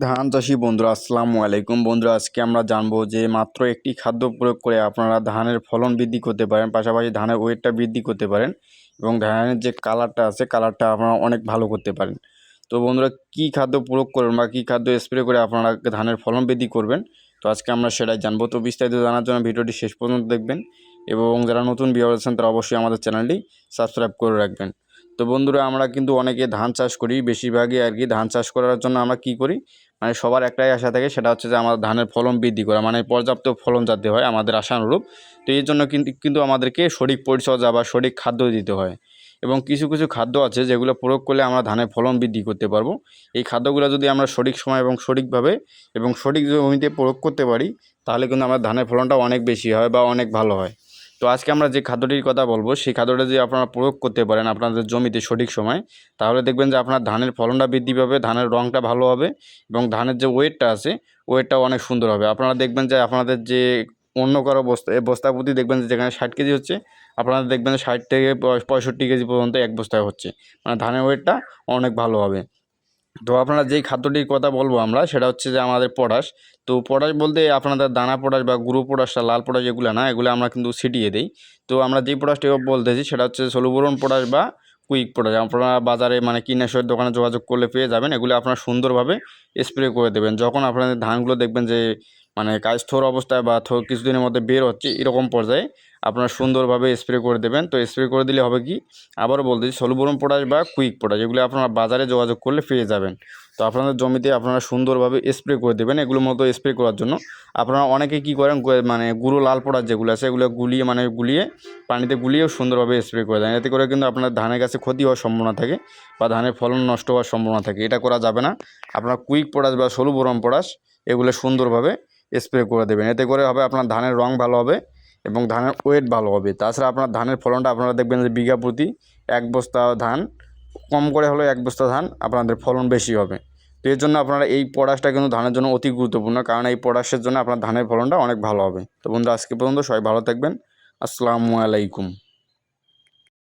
ধান চাষি বন্ধুরা, আসসালামু আলাইকুম। বন্ধুরা, আজকে আমরা জানব যে মাত্র একটি খাদ্য প্রয়োগ করে আপনারা ধানের ফলন বৃদ্ধি করতে পারেন, পাশাপাশি ধানের ওয়েটটা বৃদ্ধি করতে পারেন এবং ধানের যে কালারটা আছে, কালারটা আপনারা অনেক ভালো করতে পারেন। তো বন্ধুরা, কী খাদ্য প্রয়োগ করবেন বা কী খাদ্য স্প্রে করে আপনারা ধানের ফলন বৃদ্ধি করবেন? তো আজকে আমরা সেটাই জানব। তো বিস্তারিত জানার জন্য ভিডিওটি শেষ পর্যন্ত দেখবেন এবং যারা নতুন বিয়ে আছেন, তারা অবশ্যই আমাদের চ্যানেলটি সাবস্ক্রাইব করে রাখবেন। তো বন্ধুরা, আমরা কিন্তু অনেকে ধান চাষ করি, বেশিরভাগই আর কি ধান চাষ করার জন্য আমরা কী করি? মানে সবার একটাই আশা থাকে, সেটা হচ্ছে যে আমার ধানের ফলন বৃদ্ধি করা মানে পর্যাপ্ত ফলন যাতে হয় আমাদের আশানুরূপ। তো এই জন্য কিন্তু কিন্তু আমাদেরকে সঠিক পরিচর্যা বা সঠিক খাদ্য দিতে হয়। এবং কিছু কিছু খাদ্য আছে যেগুলো প্রয়োগ করলে আমরা ধানের ফলন বৃদ্ধি করতে পারব। এই খাদ্যগুলো যদি আমরা সঠিক সময় এবং সঠিকভাবে এবং সঠিক জমিতে প্রয়োগ করতে পারি, তাহলে কিন্তু আমার ধানের ফলনটা অনেক বেশি হয় বা অনেক ভালো হয়। তো আজকে আমরা যে খাদ্যটির কথা বলব, সেই খাদ্যটা যদি আপনারা প্রয়োগ করতে পারেন আপনাদের জমিতে সঠিক সময়, তাহলে দেখবেন যে আপনার ধানের ফলনটা বৃদ্ধি পাবে, ধানের রঙটা ভালো হবে এবং ধানের যে ওয়েটটা আছে, ওয়েটটাও অনেক সুন্দর হবে। আপনারা দেখবেন যে আপনাদের যে অন্য কারও বস্তা বস্তা প্রতি দেখবেন যে যেখানে ষাট কেজি হচ্ছে, আপনারা দেখবেন ষাট থেকে পঁয়ষট্টি কেজি পর্যন্ত এক বস্তায় হচ্ছে। মানে ধানের ওয়েটটা অনেক ভালো হবে। তো আপনারা যেই খাদ্যটির কথা বলব আমরা, সেটা হচ্ছে যে আমাদের পটাশ। তো পটাশ বলতে আপনাদের দানা পটাশ বা গুঁড়ো পটাশটা লাল পটাশ এগুলো না, এগুলো আমরা কিন্তু ছিটিয়ে দিই। তো আমরা যেই পটাশটি বলতেছি, সেটা হচ্ছে সলুবরণ পটাশ বা কুইক পটাশ। আপনারা বাজারে মানে কীটনাশকের দোকানে যোগাযোগ করলে পেয়ে যাবেন। এগুলো আপনারা সুন্দরভাবে স্প্রে করে দেবেন। যখন আপনাদের ধানগুলো দেখবেন যে মানে কাজ থোর অবস্থায় বা থোর কিছুদিনের মধ্যে বের হচ্ছে, এরকম পর্যায়ে আপনারা সুন্দরভাবে স্প্রে করে দেবেন। তো স্প্রে করে দিলে হবে কি? আবারও বলতেছি সলুবরণ পটাশ বা কুইক পটাশ এগুলো আপনারা বাজারে যোগাযোগ করলে পেয়ে যাবেন। তো আপনাদের জমিতে আপনারা সুন্দরভাবে স্প্রে করে দেবেন, এগুলোর মতো স্প্রে করার জন্য। আপনারা অনেকে কী করেন মানে গুঁড়ো লাল পটাশ যেগুলো আছে, এগুলো গুলিয়ে মানে গুলিয়ে পানিতে গুলিয়েও সুন্দরভাবে স্প্রে করে দেন। এতে করে কিন্তু আপনার ধানের গাছে ক্ষতি হওয়ার সম্ভাবনা থাকে বা ধানের ফলন নষ্ট হওয়ার সম্ভাবনা থাকে। এটা করা যাবে না। আপনার কুইক পটাশ বা সলুবরণ পটাশ এগুলো সুন্দরভাবে স্প্রে করে দেবেন। এতে করে হবে আপনার ধানের রং ভালো হবে এবং ধানের ওয়েট ভালো হবে। তাছাড়া আপনার ধানের ফলনটা আপনারা দেখবেন যে বিঘা প্রতি এক বস্তা ধান, কম করে হলেও এক বস্তা ধান আপনাদের ফলন বেশি হবে। তো এর জন্য আপনারা এই পটাশটা কিন্তু ধানের জন্য অতি গুরুত্বপূর্ণ, কারণ এই পটাশের জন্য আপনার ধানের ফলনটা অনেক ভালো হবে। তো বন্ধু আজকে পর্যন্ত সবাই ভালো থাকবেন। আসসালামু আলাইকুম।